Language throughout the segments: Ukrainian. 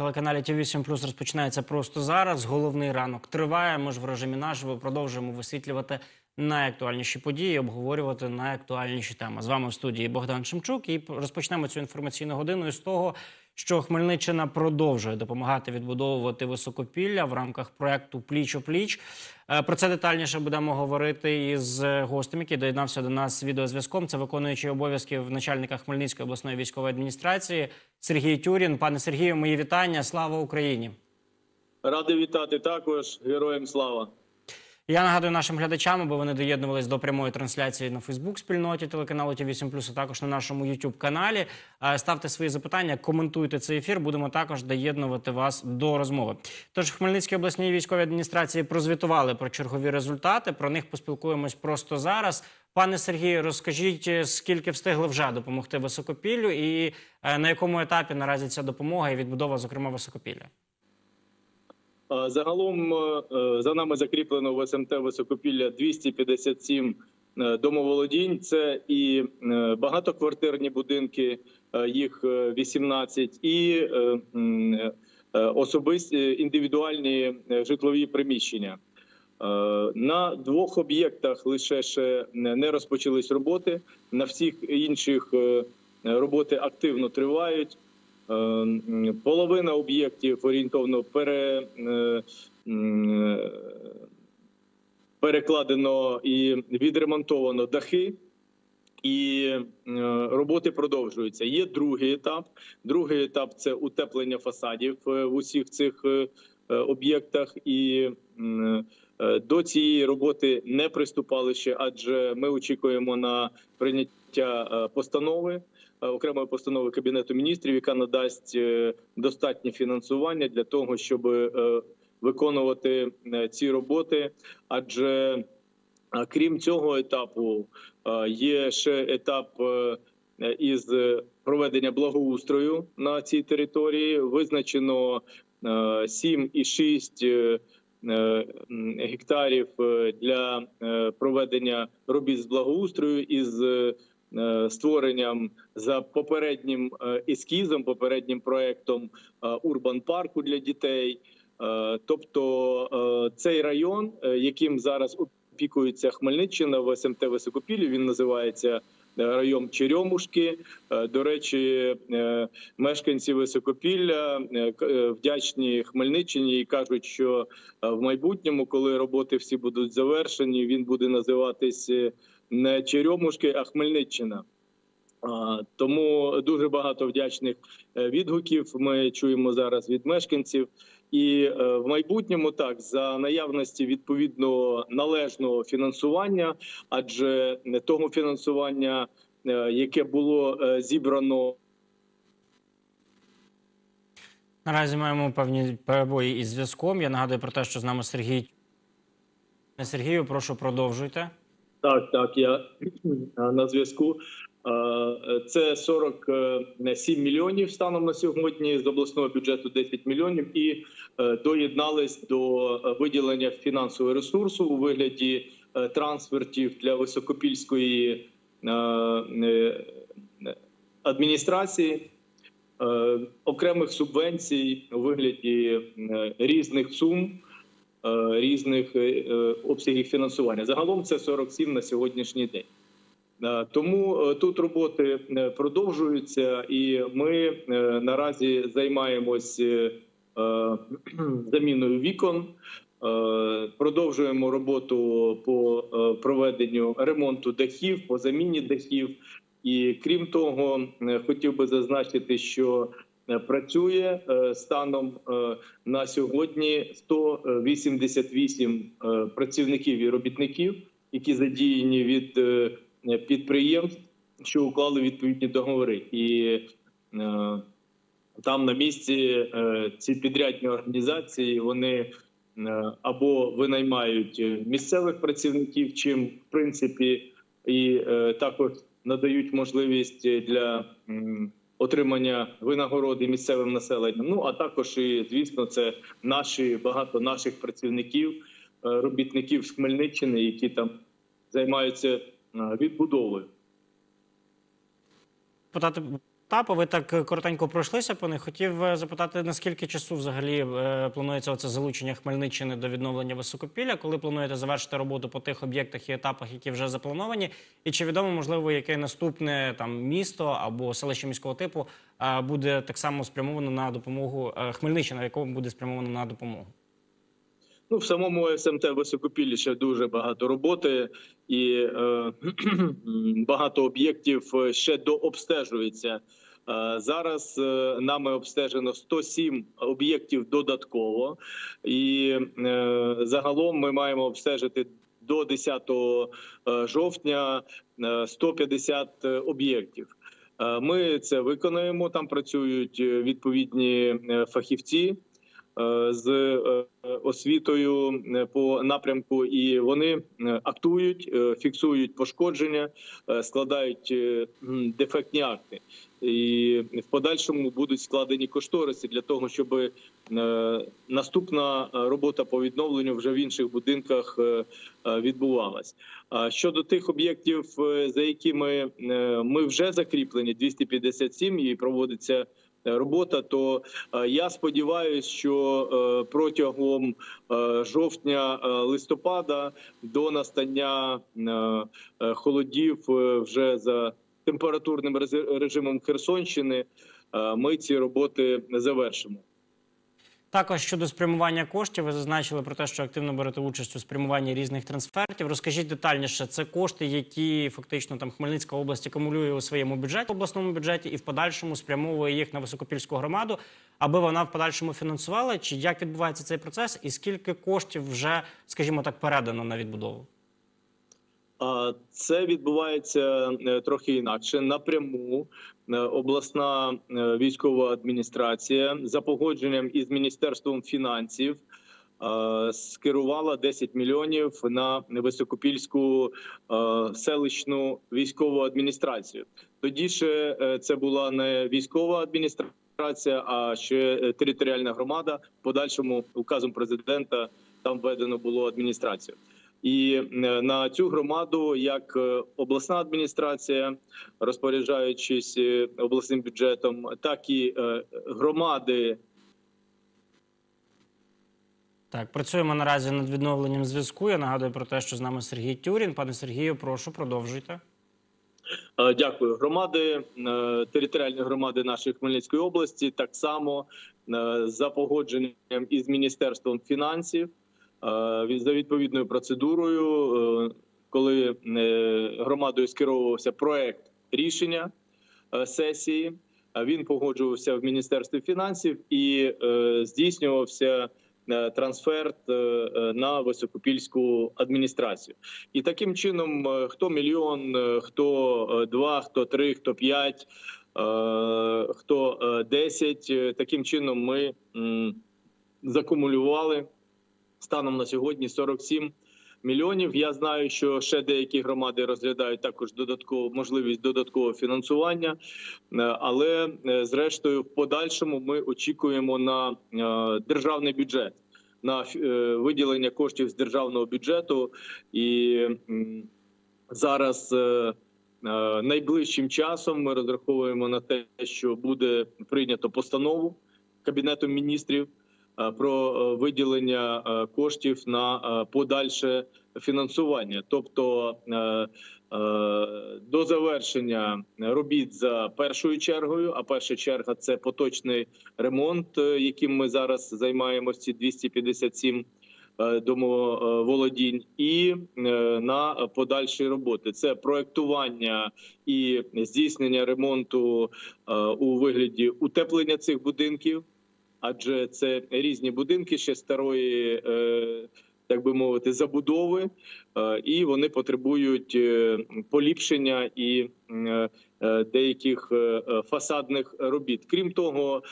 телеканалі Ті 8 Плюс розпочинається просто зараз. Головний ранок триває. Ми ж в режимі наживо продовжуємо висвітлювати найактуальніші події, обговорювати найактуальніші теми. З вами в студії Богдан Шемчук. І розпочнемо цю інформаційну годину з того, що Хмельниччина продовжує допомагати відбудовувати високопілля в рамках проекту Пліч о пліч. Е, Про це детальніше будемо говорити із гостем, який доєднався до нас відеозв'язком. Це виконуючий обов'язків начальника Хмельницької обласної військової адміністрації Сергій Тюрін. Пане Сергію, мої вітання. Слава Україні! Радий вітати також героям слава. Я нагадую нашим глядачам, аби вони доєднувались до прямої трансляції на Фейсбук спільноті телеканалу ТВ 7 а також на нашому youtube каналі. Ставте свої запитання, коментуйте цей ефір. Будемо також доєднувати вас до розмови. Тож в Хмельницькій обласній військовій адміністрації прозвітували про чергові результати. Про них поспілкуємось просто зараз. Пане Сергію, розкажіть, е, скільки встигли вже допомогти високопіллю, і е, на якому етапі наразі ця допомога і відбудова, зокрема, високопілля? Е, Загалом е, за нами закріплено в СМТ Високопілля 257 е, домоволодінь. Це і е, багатоквартирні будинки, е, їх е, 18, і е, е, особисті індивідуальні е, житлові приміщення. Е, На двох об'єктах лише ще не розпочались роботи. На всіх інших е, роботи активно тривають. Е, Половина об'єктів орієнтовно пере, е, перекладено і відремонтовано дахи. І е, роботи продовжуються. Є другий етап. Другий етап це утеплення фасадів в усіх цих об'єктах. І до цієї роботи не приступали ще, адже ми очікуємо на прийняття постанови окремої постанови кабінету міністрів, яка надасть е, достатнє фінансування для того, щоб е, виконувати е, ці роботи. Адже крім цього етапу, е, є ще етап е, із проведення благоустрою на цій території. Визначено е, 7,6 е, гектарів е, для е, проведення робіт з благоустрою із е, створенням за попереднім е, ескізом, попереднім проектом урбан парку для дітей. Е, Тобто е, цей район, е, яким зараз опікується Хмельниччина в СМТ Високопіллі, він називається е, район Черемушки. Е, До речі, е, мешканці Високопілля е, е, вдячні Хмельниччині і кажуть, що е, в майбутньому, коли роботи всі будуть завершені, він буде називатись е, не Черемушки, а Хмельниччина. Тому дуже багато вдячних е, відгуків ми чуємо зараз від мешканців. І е, в майбутньому так за наявності відповідного належного фінансування, адже не того фінансування, е, яке було е, зібрано Наразі маємо певні перебої із зв'язком. Я нагадую про те, що з нами Сергій. Сергію, прошу продовжуйте. Так, так, я на зв'язку. Е, Це 47 мільйонів станом на сьогодні з обласного бюджету 10 мільйонів, і е, доєднались до е, виділення фінансового ресурсу у вигляді е, трансфертів для високопільської е, е, адміністрації. е, Окремих субвенцій у вигляді е, різних сум, е, різних е, е, обсягів фінансування. Загалом це 47 на сьогоднішній день. Е, Тому е, тут роботи е, продовжуються, і ми наразі займаємось е, заміною вікон. Продовжуємо роботу по проведенню ремонту дахів, по заміні дахів. І крім того, хотів би зазначити, що працює станом на сьогодні 188 е, працівників і робітників, які задіяні від підприємств, що уклали відповідні договори, і е, там на місці е, ці підрядні організації вони е, або винаймають е, місцевих працівників, чим в принципі і е, також надають можливість для отримання винагороди місцевим населенням. Ну а також і звісно, це наші багато наших працівників, е, робітників з Хмельниччини, які там займаються е, відбудовою. Питати етапи. Ви так коротенько пройшлися по них. Хотів е, запитати, наскільки часу взагалі е, планується оце залучення Хмельниччини до відновлення високопілля, коли плануєте завершити роботу по тих об'єктах і етапах, які вже заплановані, і чи відомо можливо, яке наступне там місто або селище міського типу буде так само спрямовано на допомогу Хмельниччина, в якому буде спрямовано на допомогу? Ну, в самому СМТ Високопіллі ще дуже багато роботи, і е, багато об'єктів е, ще дообстежується. Е, Зараз е, нами обстежено 107 об'єктів додатково, і е, загалом ми маємо обстежити до 10 е, жовтня е, 150 об'єктів. Ми це виконаємо. Там працюють відповідні фахівці з е, освітою е, по напрямку, і вони е, актують, е, фіксують пошкодження, е, складають е, дефектні акти. І в подальшому будуть складені кошториси для того, щоб е, наступна е, робота по відновленню вже в інших будинках е, е, відбувалась. Щодо тих об'єктів, е, за якими е, ми вже закріплені, 257, і проводиться е, робота, то е, я сподіваюся, що е, протягом е, жовтня-листопада до настання е, е, холодів е, вже за температурним режимом Херсонщини е, ми ці роботи завершимо. Також щодо спрямування коштів, ви зазначили про те, що активно берете участь у спрямуванні різних трансфертів. Розкажіть детальніше, це кошти, які фактично там Хмельницька область акумулює у своєму бюджеті, обласному бюджеті, і в подальшому спрямовує їх на високопільську громаду, аби вона в подальшому фінансувала. Чи як відбувається цей процес, і скільки коштів вже, скажімо так, передано на відбудову? Це відбувається е, трохи інакше. Напряму обласна е, військова адміністрація за погодженням із міністерством фінансів е, скерувала 10 мільйонів на високопільську е, селищну військову адміністрацію. Тоді ще е, це була не військова адміністрація, а ще е, територіальна громада. Подальшому указом президента там введено було адміністрацію. І е, на цю громаду, як е, обласна адміністрація, розпоряджаючись е, обласним бюджетом, так і громади Так, працюємо наразі над відновленням зв'язку. Я нагадую про те, що з нами Сергій Тюрін. Пане Сергію, прошу продовжуйте. Дякую. Громади територіальні громади нашої Хмельницької області так само за погодженням із міністерством фінансів за відповідною процедурою, е, коли е, громадою скеровувався проект рішення е, сесії. е, Він погоджувався в міністерстві фінансів і е, здійснювався е, трансферт е, е, на високопільську адміністрацію. І таким чином, е, хто мільйон, е, хто е, два, хто три, хто п'ять, е, хто е, десять. е, Таким чином ми закумулювали станом на сьогодні 47 мільйонів. Я знаю, що ще деякі громади розглядають також додаткову можливість додаткового фінансування, Е, але е, зрештою, в подальшому ми очікуємо на е, державний бюджет. На виділення коштів з державного бюджету, і зараз найближчим часом ми розраховуємо на те, що буде прийнято постанову кабінетом міністрів про е, виділення е, коштів на е, подальше фінансування, тобто е, е, до завершення робіт за першою чергою. А перша черга це поточний ремонт, е, яким ми зараз займаємося. Ці 257 е, домоволодінь, і е, на подальші роботи це проектування і здійснення ремонту е, у вигляді утеплення цих будинків, адже це різні будинки ще старої. е, Так би мовити, забудови, е, і вони потребують е, поліпшення і деяких фасадних робіт. Крім того,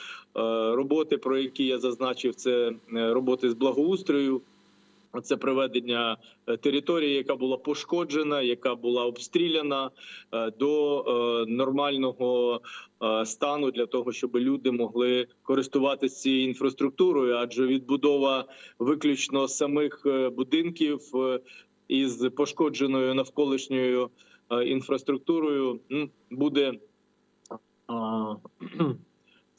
роботи, про які я зазначив, це роботи з благоустрою. Це приведення е, території, яка була пошкоджена, яка була обстріляна е, до е, нормального стану для того, щоб люди могли користуватися цією інфраструктурою, адже відбудова виключно самих будинків із пошкодженою навколишньою інфраструктурою буде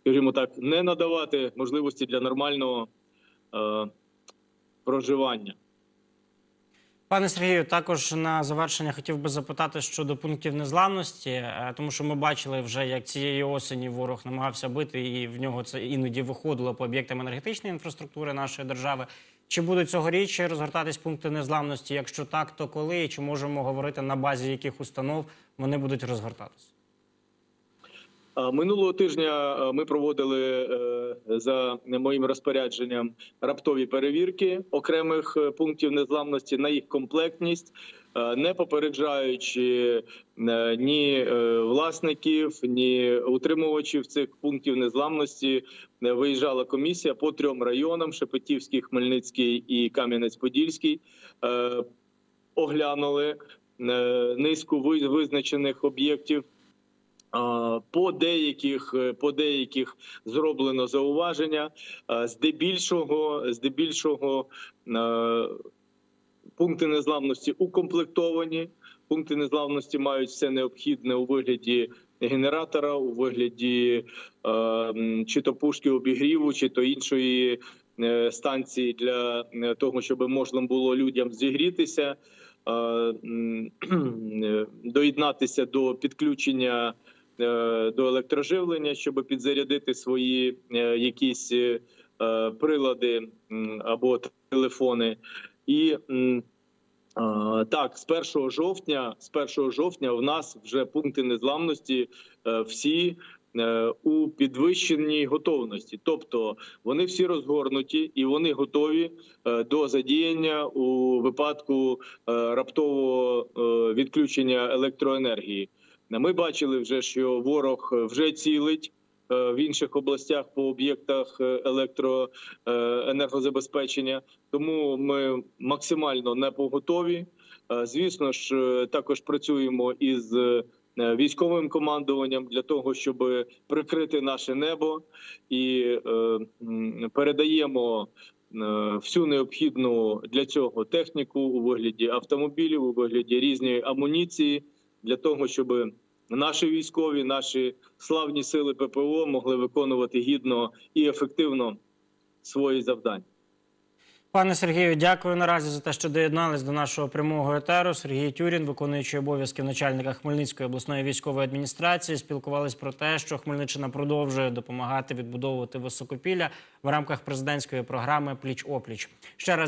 скажімо так, не надавати можливості для нормального проживання. Пане Сергію, також на завершення хотів би запитати щодо пунктів незламності, е, тому що ми бачили вже, як цієї осені ворог намагався бити, і в нього це іноді виходило по об'єктам енергетичної інфраструктури нашої держави. Чи будуть цьогоріч розгортатись пункти незламності? Якщо так, то коли і чи можемо говорити на базі яких установ вони будуть розгортатись? Минулого тижня ми проводили е, за моїм розпорядженням раптові перевірки окремих е, пунктів незламності на їх комплектність, не попереджаючи е, ні власників, ні утримувачів цих пунктів незламності. Виїжджала комісія по трьом районам: Шепетівський, Хмельницький і Кам'янець-Подільський. Оглянули низку ви- визначених об'єктів. По деяких е, по деяких зроблено зауваження. Здебільшого, здебільшого е, пункти незламності укомплектовані. Пункти незламності мають все необхідне у вигляді генератора, у вигляді е, чи то пушки обігріву, чи то іншої е, станції для е, того, щоб можна було людям зігрітися, е, е, доєднатися до підключення е, до електроживлення, щоб підзарядити свої е, якісь е, е, прилади або телефони. І так, з 1 жовтня, з 1 жовтня в нас вже пункти незламності е, всі е, у підвищеній готовності. Тобто вони всі розгорнуті і вони готові е, до задіяння у випадку е, раптового е, відключення електроенергії. Ми бачили вже, що ворог вже цілить е, в інших областях по об'єктах е, електроенергозабезпечення. Тому ми максимально не поготові. Е, Звісно ж, е, також працюємо із е, військовим командуванням для того, щоб прикрити наше небо, і е, передаємо е, всю необхідну для цього техніку у вигляді автомобілів, у вигляді різної амуніції, для того, щоб наші військові, наші славні сили ППО могли виконувати гідно і ефективно свої завдання. Пане Сергію, дякую наразі за те, що доєднались до нашого прямого етеру. Сергій Тюрін, виконуючий обов'язки начальника Хмельницької обласної військової адміністрації, спілкувались про те, що Хмельниччина продовжує допомагати відбудовувати високопілля в рамках президентської програми Пліч опліч. Ще раз